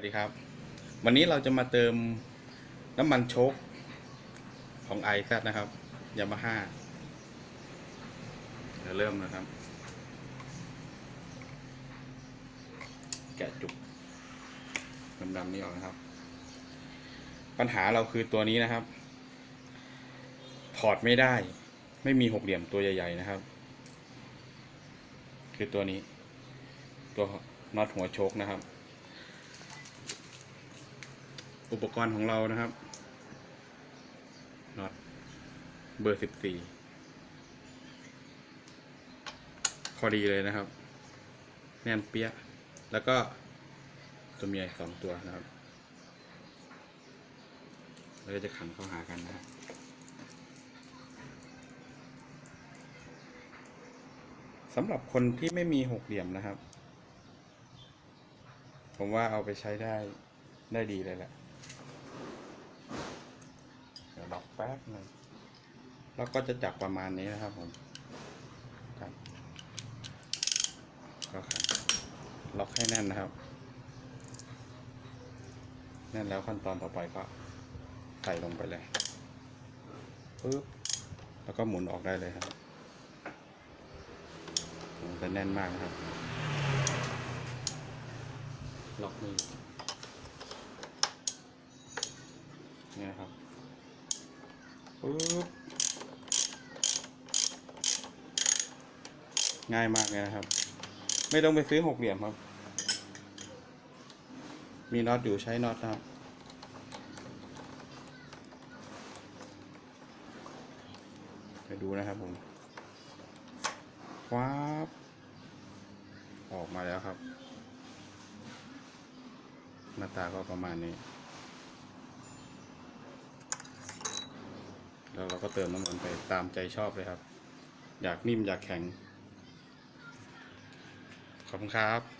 วัสดีครับ วันนี้เราจะมาเติมน้ำมันโชคของไอซนะครับยามาฮ่าเดี๋ยวเริ่มนะครับ แกะจุกดำๆนี่ออกนะครับ ปัญหาเราคือตัวนี้นะครับ ถอดไม่ได้ ไม่มีหกเหลี่ยมตัวใหญ่ ๆ นะครับ คือตัวนี้ ตัวน็อตหัวโชคนะครับ อุปกรณ์ของเรานะครับน็อตเบอร์สิบสี่พอดีเลยนะครับ แน่นเปี้ย แล้วก็ตัวเมียอีกสองตัวนะครับเราจะขันเข้าหากันนะครับสำหรับคนที่ไม่มีหกเหลี่ยมนะครับ ผมว่าเอาไปใช้ได้ได้ดีเลยแหละ ดอกแป๊บหนึ่งแล้วก็จะจับประมาณนี้นะครับผมครับก็ขันล็อกให้แน่นนะครับแน่นแล้วขั้นตอนต่อไปก็ใส่ลงไปเลยปึ๊บแล้วก็หมุนออกได้เลยครับมันจะแน่นมากนะครับ ล็อกมือนี่นะครับ ปึ๊บง่ายมากเลยนะครับ ไม่ต้องไปซื้อหกเหลี่ยมครับ มีน็อตอยู่ใช้น็อตนะครับไปดูนะครับผมว้าบออกมาแล้วครับ หน้าตาก็ประมาณนี้ แล้วเราก็เติมน้ำมันไปตามใจชอบเลยครับ อยากนิ่มอยากแข็ง ขอบคุณครับ